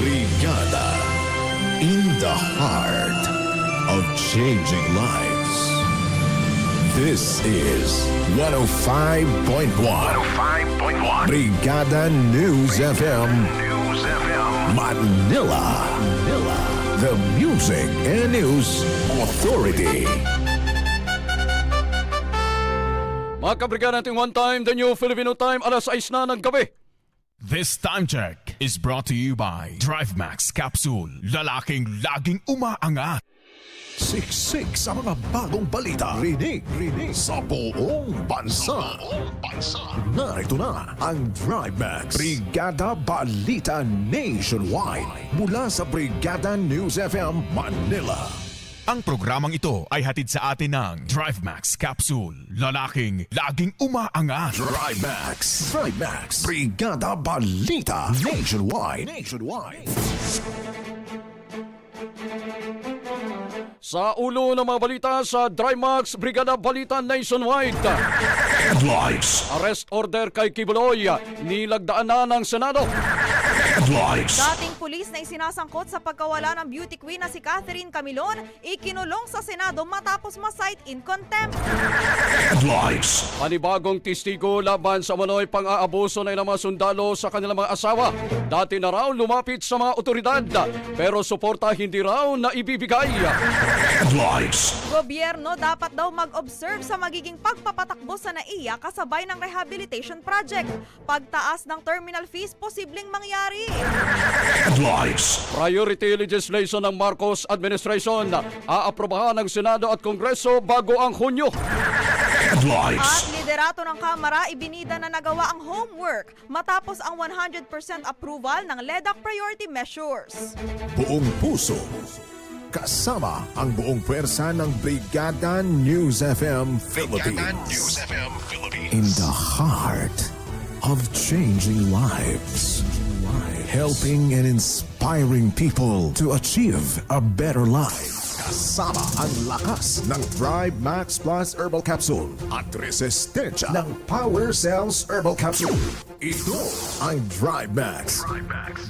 Brigada in the heart of changing lives. This is 105.1 105.1 Brigada News FM News FM Manila. Manila. The Music and News Authority. Mga kabrigada natin one time, the new Filipino time, alas 6 na ng gabi. This time check is brought to you by DriveMax Capsule. Lalaking laging umaangat. Siksik sa mga bagong balita. Rinig, rinig. Sa buong bansa. Narito na ang Drive Max. Brigada Balita Nationwide. Mula sa Brigada News FM Manila Ang programang ito ay hatid sa atin ng DriveMax Capsule. Lalaking laging umaangat. Drive Max Drive Max Brigada Balita Nationwide Nationwide Sa ulo ng mga balita sa Drymax Brigada Balita Nationwide. Headlights Arrest order kay Kibuloy, nilagdaan na ng Senado. Headlights Dating pulis na isinasangkot sa pagkawala ng beauty queen na si Catherine Camilon, ikinulong sa Senado matapos ma-cite in contempt. Headlights Panibagong testigo laban sa manoy pang-aabuso ng ilang mga sundalo sa kanilang mga asawa. Dati na raw lumapit sa mga otoridad, pero suporta hindi raw na ibibigay. Headlights Gobyerno dapat daw mag-observe sa magiging pagpapatakbo sa NAIA kasabay ng rehabilitation project. Pagtaas ng terminal fees posibleng mangyari. Headlights Priority legislation ng Marcos administration aaprobahan ng Senado at Kongreso bago ang Hunyo. At Headlights liderato ng Kamara ibinida na nagawa ang homework matapos ang 100% approval ng LEDAC priority measures. buong puso. Kasama ang buong pwersa ng Brigada News FM Philippines. In the heart of changing lives. Helping and inspiring people to achieve a better life. Kasama ang lakas ng Thrive Max Plus Herbal Capsule at resistensya ng Power Cells Herbal Capsule. Ito ang Drive Max.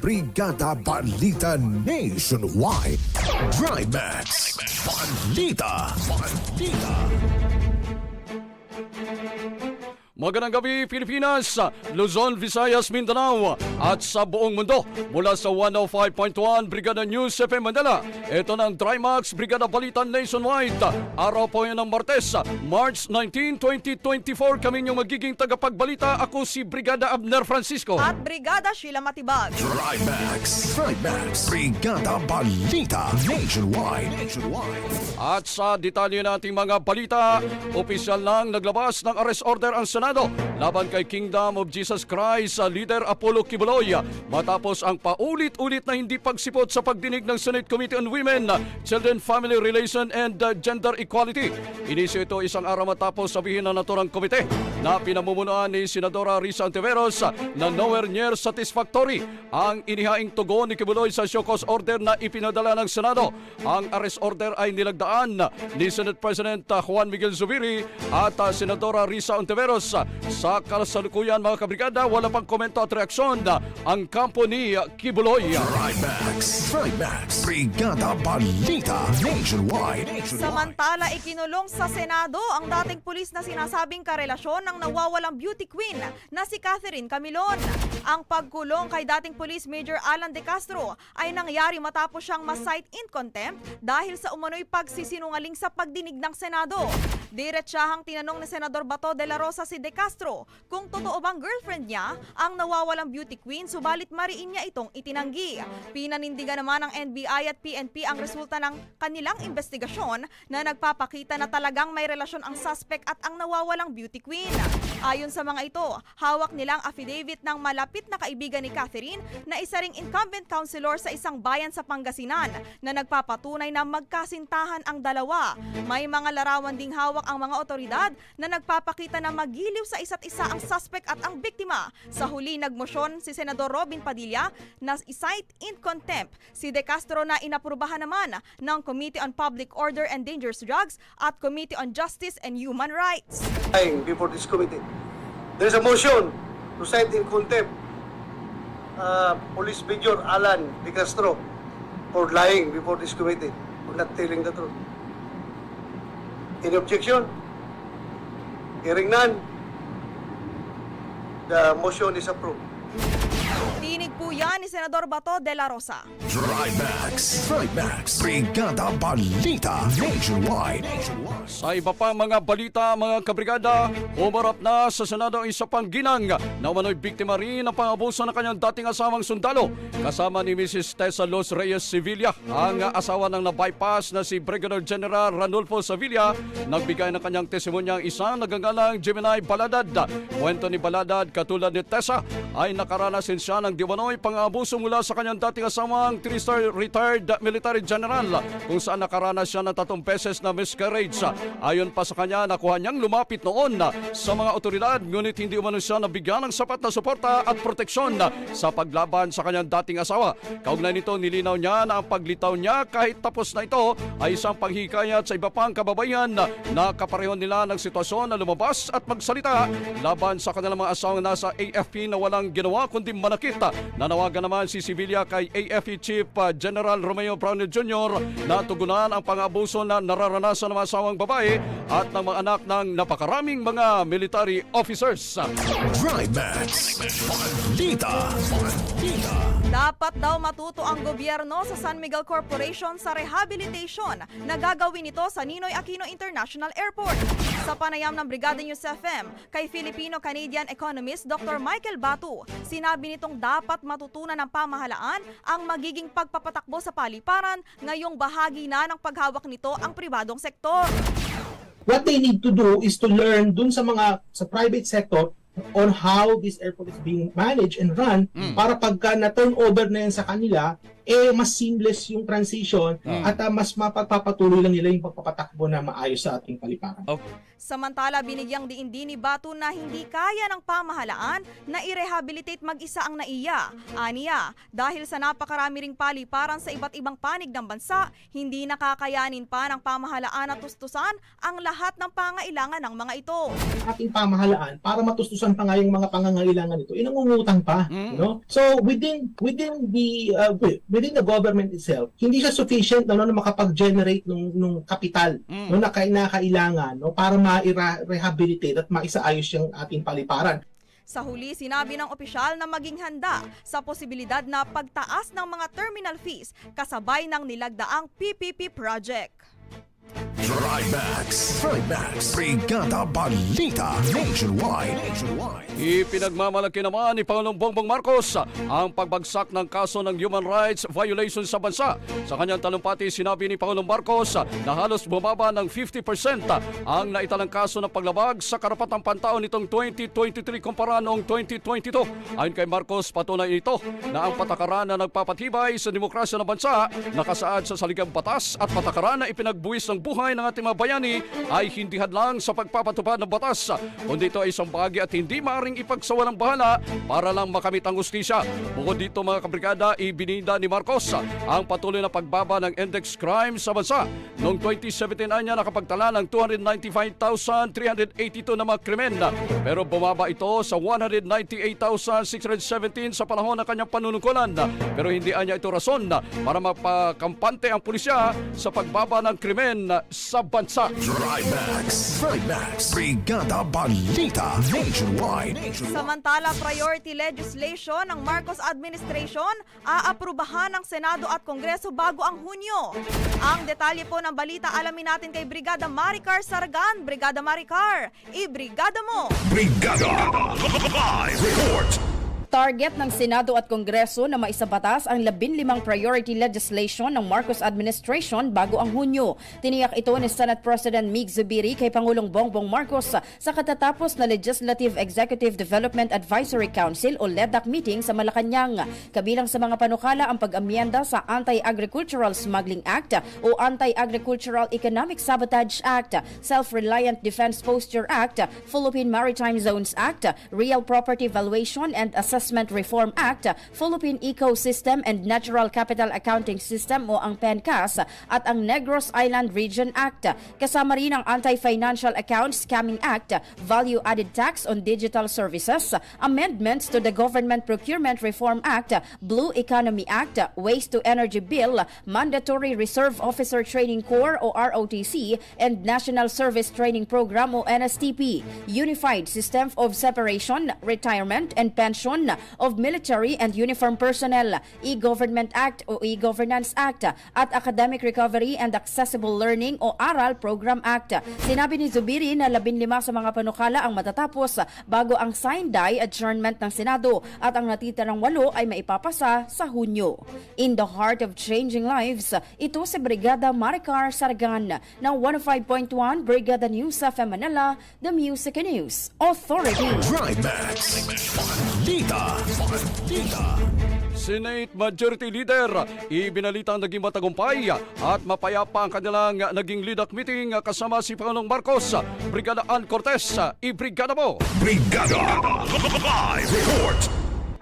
Brigada Balita Nationwide. Drive Max. Balita. Balita. Magandang gabi Pilipinas, Luzon, Visayas, Mindanao at sa buong mundo mula sa 105.1 Brigada News FM Manila. Ito ng Trimax Brigada Balitan Nationwide. Araw po yan ng Martes, March 19, 2024. Kami yung magiging tagapagbalita. Ako si Brigada Abner Francisco. At Brigada Sheila Matibag. Drive Max. Drive Max. Brigada Balita Nationwide. Nationwide. At sa detalye nating mga balita, opisyal nang naglabas ng arrest order ang Senado laban kay Kingdom of Jesus Christ sa leader Apollo Kibuloy matapos ang paulit-ulit na hindi pagsipot sa pagdinig ng Senate Committee on Women, Children, Family Relation and uh, Gender Equality. Inisyo ito isang araw matapos sabihin ng naturang komite na pinamumunuan ni Senadora Risa Antiveros na nowhere near satisfactory ang inihaing tugon ni Kibuloy sa cause order na ipinadala ng Senado. Ang arrest order ay nilagdaan ni Senate President uh, Juan Miguel Zubiri at uh, Senadora Risa Ontiveros. Sa kasalukuyan mga kabrigada, wala pang komento at reaksyon ang kampo ni Kibuloy. Drive Max. Drive Max. Brigada Balita Nationwide. Samantala, ikinulong sa Senado ang dating pulis na sinasabing karelasyon ng ng nawawalang beauty queen na si Catherine Camilon. Ang pagkulong kay dating Police Major Alan De Castro ay nangyari matapos siyang ma-cite in contempt dahil sa umano'y pagsisinungaling sa pagdinig ng Senado. Diretsahang tinanong ni Senador Bato de la Rosa si De Castro kung totoo bang girlfriend niya ang nawawalang beauty queen subalit mariin niya itong itinanggi. Pinanindigan naman ng NBI at PNP ang resulta ng kanilang investigasyon na nagpapakita na talagang may relasyon ang suspect at ang nawawalang beauty queen. Ayon sa mga ito, hawak nilang affidavit ng malapit na kaibigan ni Catherine na isa ring incumbent councilor sa isang bayan sa Pangasinan na nagpapatunay na magkasintahan ang dalawa. May mga larawan ding hawak ang mga otoridad na nagpapakita na magiliw sa isa't isa ang suspect at ang biktima. Sa huli nagmosyon si Senador Robin Padilla na cite in contempt si De Castro na inaprubahan naman ng Committee on Public Order and Dangerous Drugs at Committee on Justice and Human Rights. before this committee. There is a motion to cite in contempt uh, Police Major Alan De Castro for lying before this committee, for not telling the truth. Any objection? Hearing none, the motion is approved. Tinig po yan ni Senador Bato de la Rosa. Trimax. Trimax. Brigada Balita Nationwide. Sa iba pa mga balita mga kabrigada, umarap na sa Senado ang isa pang ginang na umano'y biktima rin ng pangabuso ng kanyang dating asawang sundalo. Kasama ni Mrs. Tessa Los Reyes Sevilla, ang asawa ng na-bypass na si Brigadier General Ranulfo Sevilla, nagbigay ng kanyang testimonya ang isang nagangalang Gemini Baladad. Kwento ni Baladad, katulad ni Tessa, ay nakaranas din siya ng diwanoy pangabuso mula sa kanyang dating asawang 3-star retired military general kung saan nakaranas siya ng tatlong beses na miscarriage. Ayon pa sa kanya, nakuha niyang lumapit noon sa mga otoridad ngunit hindi umano siya nabigyan ng sapat na suporta at proteksyon sa paglaban sa kanyang dating asawa. Kaugnay nito, nilinaw niya na ang paglitaw niya kahit tapos na ito ay isang paghikayat sa iba pang kababayan na kapareho nila ng sitwasyon na lumabas at magsalita laban sa kanilang mga asawang nasa AFP na walang ginawa kundi manakit. Nanawagan naman si Sevilla kay AFP Chief uh, General Romeo Brown Jr. na tugunan ang pang-abuso na nararanasan ng mga asawang babae at ng mga anak ng napakaraming mga military officers. Trimax. Balita. Balita. Dapat daw matuto ang gobyerno sa San Miguel Corporation sa rehabilitation na gagawin ito sa Ninoy Aquino International Airport. Sa panayam ng Brigada News FM kay Filipino-Canadian economist Dr. Michael Batu, sinabi nitong dapat matutunan ng pamahalaan ang magiging pagpapatakbo sa paliparan ngayong bahagi na ng paghawak nito ang pribadong sektor. what they need to do is to learn dun sa mga sa private sector on how this airport is being managed and run para pagka na-turn over na yan sa kanila, eh mas seamless yung transition at ah, mas mapagpapatuloy lang nila yung pagpapatakbo na maayos sa ating paliparan. Samantala, binigyang diin din ni Batu na hindi kaya ng pamahalaan na i-rehabilitate mag-isa ang naiya. Aniya, dahil sa napakarami ring paliparan sa iba't ibang panig ng bansa, hindi nakakayanin pa ng pamahalaan na tustusan ang lahat ng pangailangan ng mga ito. ating pamahalaan para matustusan pa nga yung mga pangangailangan nito, eh nangungutang pa, no? So within within the uh, within the government itself, hindi siya sufficient no, na makapag-generate nung nung kapital no na kailangan no para ma-rehabilitate at maisaayos yung ating paliparan. Sa huli, sinabi ng opisyal na maging handa sa posibilidad na pagtaas ng mga terminal fees kasabay ng nilagdaang PPP project. Trimax. Trimax. Brigada Balita Nationwide. Ipinagmamalaki naman ni Pangulong Bongbong Marcos ang pagbagsak ng kaso ng human rights violation sa bansa. Sa kanyang talumpati, sinabi ni Pangulong Marcos na halos bumaba ng 50% ang naitalang kaso ng paglabag sa karapatang pantao nitong 2023 kumpara noong 2022. Ayon kay Marcos, patunay ito na ang patakaran na nagpapatibay sa demokrasya ng bansa nakasaad sa saligang batas at patakaran na ipinagbuwis ng buhay ng ating mga bayani ay hindi hadlang sa pagpapatupad ng batas, kundi ito ay isang bahagi at hindi maaaring ipagsawalang bahala para lang makamit ang ustisya. Bukod dito mga kabrigada, ibininda ni Marcos ang patuloy na pagbaba ng index crime sa bansa. Noong 2017 ay niya nakapagtala ng 295,382 na mga krimen. Pero bumaba ito sa 198,617 sa panahon ng kanyang panunungkulan. Pero hindi anya ito rason para mapakampante ang pulisya sa pagbaba ng krimen sa sa bansa. Trimax. Trimax. Brigada Balita Nationwide. Samantala, priority legislation ng Marcos administration aaprubahan ng Senado at Kongreso bago ang Hunyo. Ang detalye po ng balita alamin natin kay Brigada Maricar Sargan. Brigada Maricar, i-brigada mo! Brigada. Live report. Target ng Senado at Kongreso na maisabatas ang 15 priority legislation ng Marcos administration bago ang Hunyo. Tiniyak ito ni Senate President Mig Zubiri kay Pangulong Bongbong Marcos sa katatapos na Legislative Executive Development Advisory Council o LEDAC meeting sa Malacanang. Kabilang sa mga panukala ang pag-amyenda sa Anti-Agricultural Smuggling Act o Anti-Agricultural Economic Sabotage Act, Self-Reliant Defense Posture Act, Philippine Maritime Zones Act, Real Property Valuation and Assessment Reform Act, Philippine Ecosystem and Natural Capital Accounting System o ang PENCAS at ang Negros Island Region Act. Kasama rin ang Anti-Financial Accounts Scamming Act, Value Added Tax on Digital Services, amendments to the Government Procurement Reform Act, Blue Economy Act, Waste to Energy Bill, Mandatory Reserve Officer Training Corps o ROTC, and National Service Training Program o NSTP, Unified System of Separation, Retirement, and Pension of Military and Uniform Personnel, E-Government Act o E-Governance Act, at Academic Recovery and Accessible Learning o ARAL Program Act. Sinabi ni Zubiri na 15 sa mga panukala ang matatapos bago ang sign-die adjournment ng Senado at ang natitirang walo ay maipapasa sa Hunyo. In the heart of changing lives, ito si Brigada Maricar Sargan ng 105.1 Brigada News sa Manila, The Music News Authority. Trimax. Balita. Senate Majority Leader, ibinalita ang naging matagumpay at mapayapa ang kanilang naging lead-up meeting kasama si Pangulong Marcos. Brigada Ann Cortez, i-brigada mo! Brigada. Live report.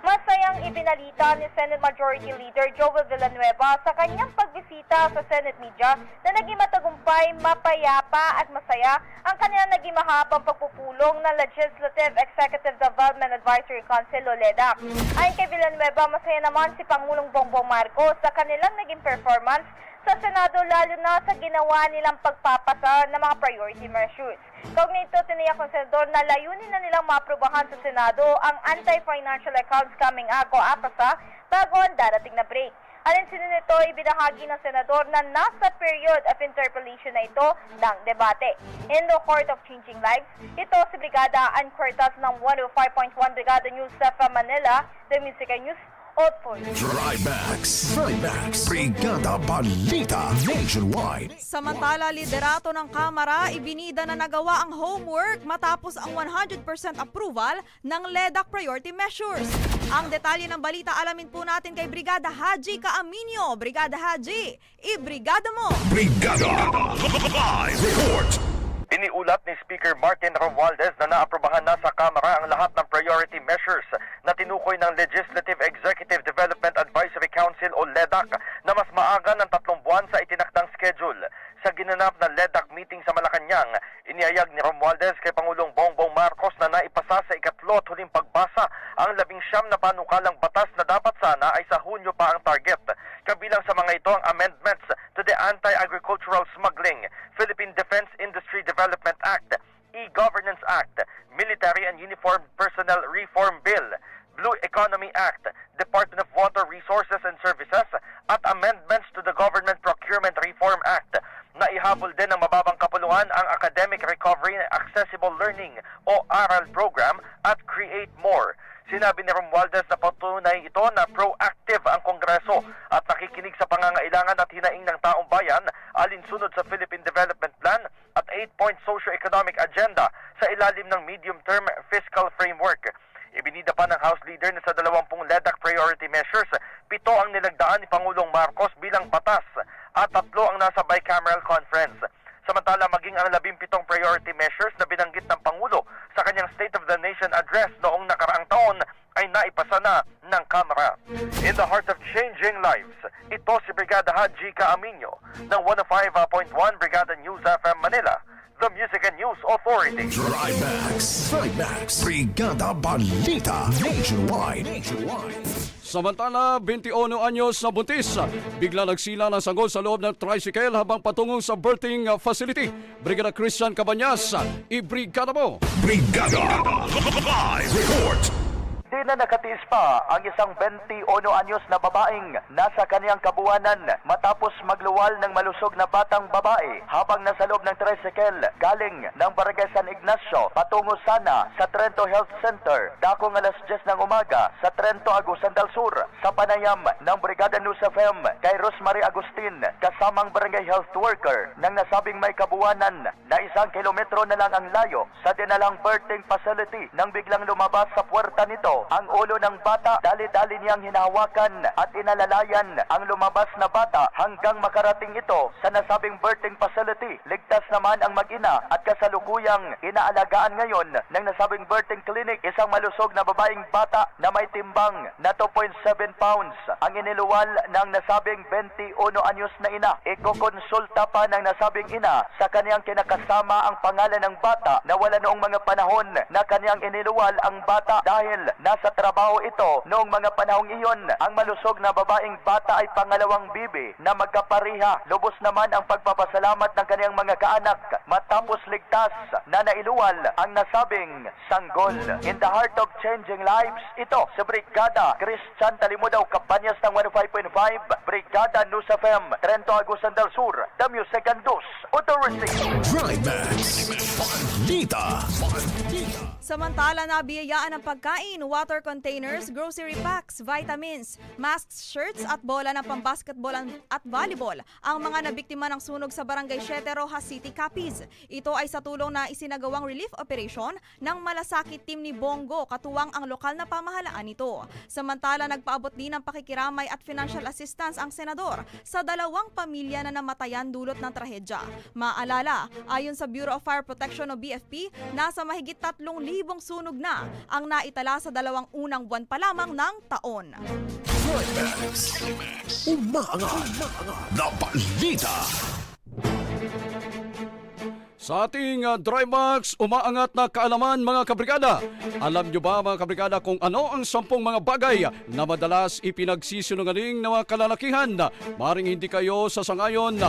Masayang ibinalita ni Senate Majority Leader Joel Villanueva sa kanyang pagbisita sa Senate media na naging matagumpay, mapayapa at masaya ang kanilang naging mahabang pagpupulong ng Legislative Executive Development Advisory Council o LEDAC. Ayon kay Villanueva, masaya naman si Pangulong Bongbong Marcos sa kanilang naging performance sa Senado lalo na sa ginawa nilang pagpapasa ng mga priority measures. Kaugnay ito, tiniyak ng Senador na layunin na nilang maaprubahan sa Senado ang Anti-Financial Accounts Coming Act o APASA bago ang darating na break. Alinsin nito, ibinahagi ng Senador na nasa period of interpellation na ito ng debate. In the Court of Changing Lives, ito si Brigada Ann Cortez ng 105.1 Brigada News sa Manila, The Music News Authority. Trimax. Trimax. Brigada Balita Nationwide. Samantala, liderato ng Kamara, ibinida na nagawa ang homework matapos ang 100% approval ng LEDAC priority measures. Ang detalye ng balita alamin po natin kay Brigada Haji Kaaminyo. Brigada Haji, i-brigada mo! Brigada. Live report. Iniulat ni Speaker Martin Romualdez na naaprobahan na sa Kamara ang lahat ng priority measures na tinukoy ng Legislative Executive Development Advisory Council o LEDAC na mas maaga ng tatlong buwan sa itinakdang schedule. Sa ginanap na LEDAC meeting sa Malacanang, inihayag ni Romualdez kay Pangulong Bongbong Marcos na naipasa sa ikatlo at huling pagbasa ang labing siyam na panukalang batas na dapat sana ay sa Hunyo pa ang target. Kabilang sa mga ito ang amendments the Anti-Agricultural Smuggling, Philippine Defense Industry Development Act, E-Governance Act, Military and Uniformed Personnel Reform Bill, Blue Economy Act, Department of Water Resources and Services, at amendments to the Government Procurement Reform Act. Naihabol din ng mababang kapulungan ang Academic Recovery and Accessible Learning o ARAL program at Create More. Sinabi ni Romualdez na patunay ito na proactive ang Kongreso at nakikinig sa pangangailangan at hinaing ng taong bayan alinsunod sa Philippine Development Plan at 8-point socio-economic agenda sa ilalim ng medium-term fiscal framework. Ibinida pa ng House Leader na sa 20 LEDAC priority measures, pito ang nilagdaan ni Pangulong Marcos bilang batas at tatlo ang nasa bicameral conference. Samantala, maging ang labimpitong priority measures na binanggit ng Pangulo sa kanyang State of the Nation address noong nakaraang taon ay naipasa na ng Kamara. In the heart of changing lives, ito si Brigada Haji Kaaminyo ng 105.1 Brigada News FM Manila, the Music and News Authority. Trimax. Trimax. Brigada Balita Nationwide. Nationwide. Samantala, 21 anyos na buntis. Bigla nagsila ng sanggol sa loob ng tricycle habang patungong sa birthing facility. Brigada Christian Cabanyas, ibrigada mo! Brigada! Live report! Di na nakatiis pa ang isang 21 anyos na babaeng nasa kaniyang kabuwanan matapos magluwal ng malusog na batang babae habang nasa loob ng tricycle galing ng Barangay San Ignacio patungo sana sa Trento Health Center. Dakong alas 10 ng umaga sa Trento, Agusan del Sur sa panayam ng Brigada News FM kay Rosemary Agustin kasamang barangay health worker ng nasabing may kabuwanan na isang kilometro na lang ang layo sa dinalang birthing facility nang biglang lumabas sa puwerta nito ang ulo ng bata dali-dali niyang hinahawakan at inalalayan ang lumabas na bata hanggang makarating ito sa nasabing birthing facility. Ligtas naman ang mag-ina at kasalukuyang inaalagaan ngayon ng nasabing birthing clinic isang malusog na babaeng bata na may timbang na 2.7 pounds ang iniluwal ng nasabing 21 anyos na ina. Ikokonsulta pa ng nasabing ina sa kaniyang kinakasama ang pangalan ng bata na wala noong mga panahon na kaniyang iniluwal ang bata dahil nasa trabaho ito noong mga panahong iyon. Ang malusog na babaeng bata ay pangalawang bibi na magkapariha. Lubos naman ang pagpapasalamat ng kaniyang mga kaanak matapos ligtas na nailuwal ang nasabing sanggol. In the heart of changing lives, ito sa Brigada Christian Talimudaw Kapanyas ng 105.5 Brigada News FM Trento Agusan del Sur The Music and News Authority Drive Max! Balita! Balita! Samantala na biyayaan ng pagkain, water containers, grocery packs, vitamins, masks, shirts at bola ng pambasketball at volleyball ang mga nabiktima ng sunog sa Barangay 7 Rojas City, Capiz. Ito ay sa tulong na isinagawang relief operation ng malasakit team ni Bongo katuwang ang lokal na pamahalaan nito. Samantala nagpaabot din ng pakikiramay at financial assistance ang senador sa dalawang pamilya na namatayan dulot ng trahedya. Maalala, ayon sa Bureau of Fire Protection o BFP, nasa mahigit 3,000 sunog na ang naitala sa dalawang unang buwan pa lamang ng taon. Umaangat! Na balita! Sa ating uh, Drymax, umaangat na kaalaman mga kabrigada. Alam nyo ba mga kabrigada kung ano ang sampung mga bagay na madalas ipinagsisinungaling ng mga kalalakihan? Maring hindi kayo sasangayon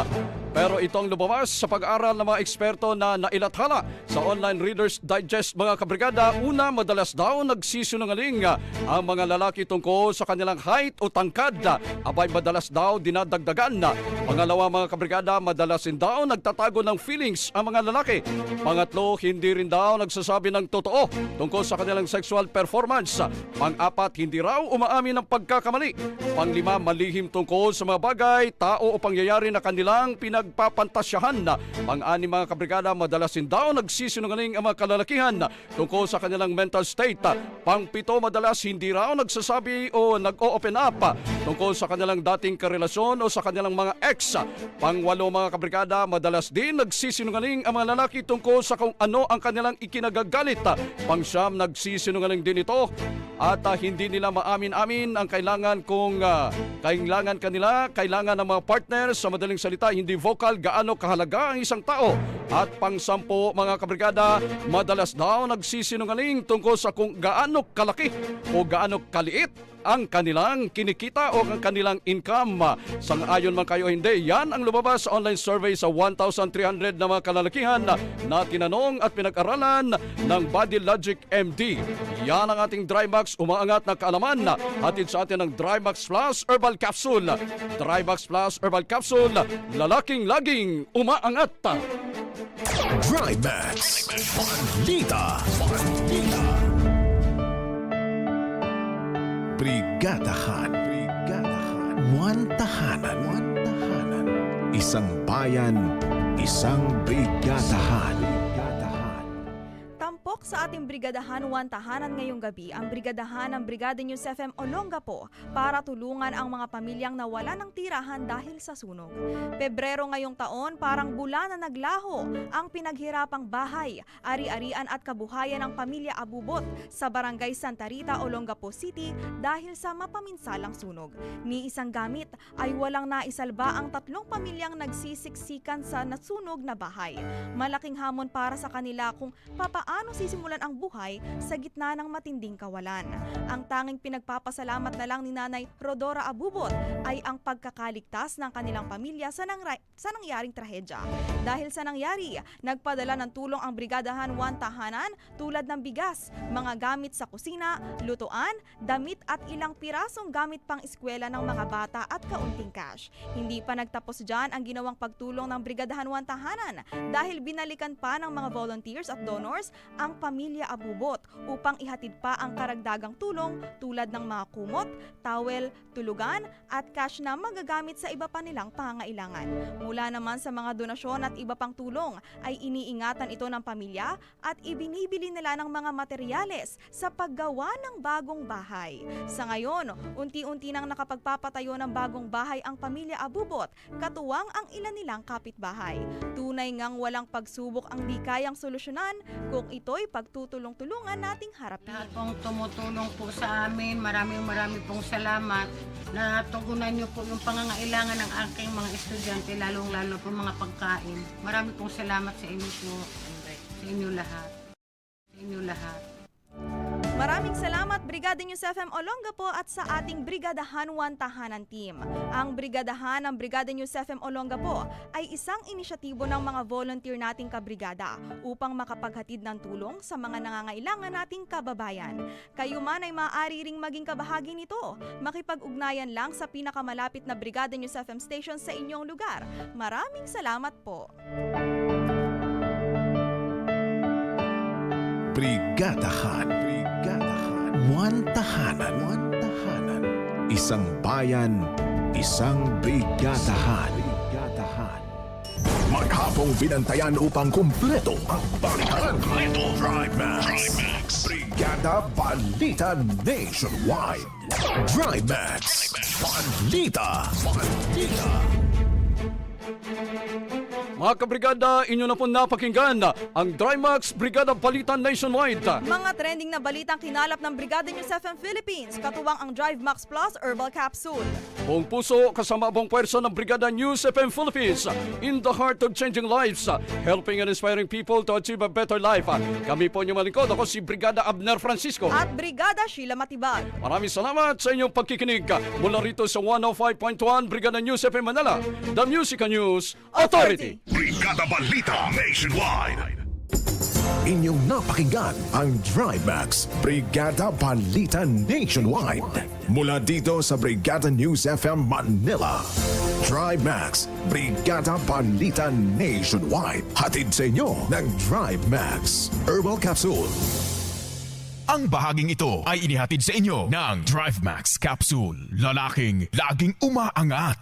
pero itong lumabas sa pag-aaral ng mga eksperto na nailathala sa Online Reader's Digest mga kabrigada, una madalas daw nagsisinungaling ang mga lalaki tungkol sa kanilang height o tangkad. Abay madalas daw dinadagdagan. Pangalawa mga kabrigada, madalas din daw nagtatago ng feelings ang mga lalaki. Pangatlo, hindi rin daw nagsasabi ng totoo tungkol sa kanilang sexual performance. Pang-apat, hindi raw umaamin ng pagkakamali. Panglima, malihim tungkol sa mga bagay, tao o pangyayari na kanilang pinagpapantasyahan. Pang-anim mga kabrigada, madalas din daw nagsisinungaling ang mga kalalakihan tungkol sa kanilang mental state. Pang-pito, madalas hindi raw nagsasabi o nag-o-open up tungkol sa kanilang dating karelasyon o sa kanilang mga ex. Pang-walo mga kabrigada, madalas din nagsisinungaling ang mga lalaki tungkol sa kung ano ang kanilang ikinagagalit. Pang-siyam, nagsisinungaling din ito at ah, hindi nila maamin-amin ang kailangan kung ah, kailangan kanila, kailangan ng mga partner sa madaling salita, hindi vocal gaano kahalaga ang isang tao. At pang-sampo mga kabrigada, madalas daw nagsisinungaling tungkol sa kung gaano kalaki o gaano kaliit ang kanilang kinikita o ang kanilang income. Sang-ayon man kayo hindi, yan ang lumabas sa online survey sa 1,300 na mga kalalakihan na tinanong at pinag-aralan ng Body Logic MD. Yan ang ating Drymax umaangat na kaalaman. Hatid sa atin ng Drymax Plus Herbal Capsule. Drymax Plus Herbal Capsule, lalaking laging umaangat. Drive Max! Balita! Balita! Brigadahan. Brigadahan. One tahanan. One tahanan. Isang bayan, isang brigadahan. Brigadahan. Sa ating Brigadahan One Tahanan ngayong gabi ang Brigadahan ng Brigada News FM Olongapo para tulungan ang mga pamilyang nawala ng tirahan dahil sa sunog. Pebrero ngayong taon parang bula na naglaho ang pinaghirapang bahay, ari-arian at kabuhayan ng pamilya Abubot sa Barangay Santa Rita, Olongapo City dahil sa mapaminsalang sunog. Ni isang gamit ay walang naisalba ang tatlong pamilyang nagsisiksikan sa nasunog na bahay. Malaking hamon para sa kanila kung papaano sisimulan masisimulan ang buhay sa gitna ng matinding kawalan. Ang tanging pinagpapasalamat na lang ni Nanay Rodora Abubot ay ang pagkakaligtas ng kanilang pamilya sa, nangra- sa nangyaring trahedya. Dahil sa nangyari, nagpadala ng tulong ang Brigadahan 1 Tahanan tulad ng bigas, mga gamit sa kusina, lutuan, damit at ilang pirasong gamit pang eskwela ng mga bata at kaunting cash. Hindi pa nagtapos dyan ang ginawang pagtulong ng Brigadahan 1 Tahanan dahil binalikan pa ng mga volunteers at donors ang pamilya Abubot upang ihatid pa ang karagdagang tulong tulad ng mga kumot, towel, tulugan at cash na magagamit sa iba pa nilang pangailangan. Mula naman sa mga donasyon at iba pang tulong ay iniingatan ito ng pamilya at ibinibili nila ng mga materyales sa paggawa ng bagong bahay. Sa ngayon, unti-unti nang nakapagpapatayo ng bagong bahay ang pamilya Abubot, katuwang ang ilan nilang kapitbahay. Tunay ngang walang pagsubok ang di kayang solusyonan kung ito'y pagtutulong-tulungan nating harapin. Lahat pong tumutulong po sa amin, maraming maraming pong salamat na tugunan niyo po yung pangangailangan ng aking mga estudyante, lalong-lalo po mga pagkain. Maraming pong salamat sa inyo po, sa inyo lahat. Sa inyo lahat. Maraming salamat Brigada News FM Olongapo at sa ating Brigadahan 1 Tahanan Team. Ang Brigadahan ng Brigada News FM Olongapo ay isang inisyatibo ng mga volunteer nating kabrigada upang makapaghatid ng tulong sa mga nangangailangan nating kababayan. Kayo man ay maaari ring maging kabahagi nito. Makipag-ugnayan lang sa pinakamalapit na Brigada News FM station sa inyong lugar. Maraming salamat po. Brigadahan. Brigadahan. One tahanan. One tahanan. Isang bayan, isang brigadahan. Brigadahan. Maghapong binantayan upang kumpleto ang balitan. Ito, Drive Max. Brigada Balita Nationwide. Drive Max. Balita. Balita. Mga kabrigada, inyo na po napakinggan ang Drymax Brigada Balita Nationwide. Mga trending na balitang kinalap ng Brigada News FM Philippines, katuwang ang Drive Max Plus Herbal Capsule. Buong puso kasama buong pwersa ng Brigada News FM Philippines in the heart of changing lives, helping and inspiring people to achieve a better life. Kami po inyong malingkod. Ako si Brigada Abner Francisco. At Brigada Sheila Matibag. Maraming salamat sa inyong pagkikinig mula rito sa 105.1 Brigada News FM Manila, The Music News Authority. Brigada Balita Nationwide. Inyong napakinggan ang Drive Max Brigada Balita Nationwide. Mula dito sa Brigada News FM Manila. Drive Max Brigada Balita Nationwide. Hatid sa inyo ng Drive Max Herbal Capsule. Ang bahaging ito ay inihatid sa inyo ng Drive Max Capsule. Lalaking laging umaangat.